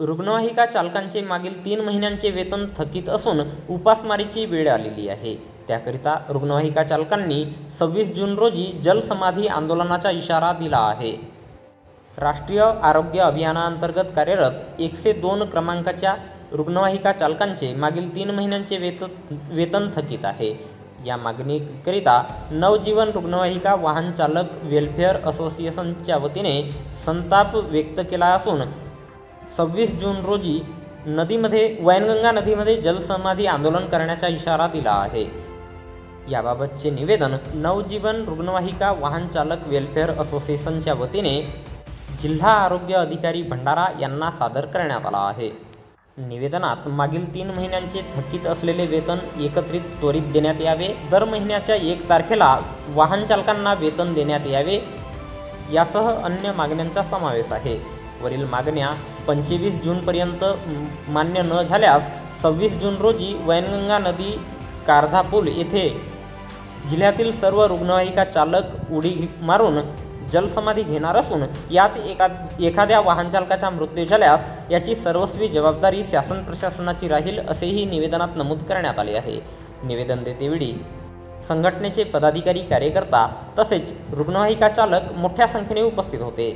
रुग्णवाहिका चालकांचे मागील तीन महिन्यांचे वेतन थकीत असून उपासमारीची वेळ आलेली आहे. त्याकरिता रुग्णवाहिका चालकांनी सव्वीस जून रोजी जलसमाधी आंदोलनाचा इशारा दिला आहे. राष्ट्रीय आरोग्य अभियानाअंतर्गत कार्यरत एकशे दोन क्रमांकाच्या रुग्णवाहिका चालकांचे मागील तीन महिन्यांचे वेत वेतन थकीत आहे. या मागणीकरिता नवजीवन रुग्णवाहिका वाहन चालक असोसिएशनच्या वतीने संताप व्यक्त केला असून सव्वीस जून रोजी नदीमध्ये वैनगंगा नदीमध्ये जलसमाधी आंदोलन करण्याचा इशारा दिला आहे. याबाबतचे निवेदन नवजीवन रुग्णवाहिका वाहन चालक असोसिएशनच्या वतीने जिल्हा आरोग्य अधिकारी भंडारा यांना सादर करण्यात आला आहे. निवेदनात मागील तीन महिन्यांचे थकीत असलेले वेतन एकत्रित त्वरित देण्यात यावे. दर महिन्याच्या एक तारखेला वाहन चालकांना वेतन देण्यात यावे. यासह अन्य मागण्यांचा समावेश आहे. वरील मागण्या पंचवीस जूनपर्यंत मान्य न झाल्यास सव्वीस जून रोजी वैनगंगा नदी कारधा पूल येथे जिल्ह्यातील सर्व रुग्णवाहिका चालक उडी मारून जलसमाधी घेणार असून यात एका एखाद्या वाहनचालकाचा मृत्यू झाल्यास याची सर्वस्वी जबाबदारी शासन प्रशासनाची राहील असेही निवेदनात नमूद करण्यात आले आहे. निवेदन देतेवेळी संघटनेचे पदाधिकारी कार्यकर्ता तसेच रुग्णवाहिका चालक मोठ्या संख्येने उपस्थित होते.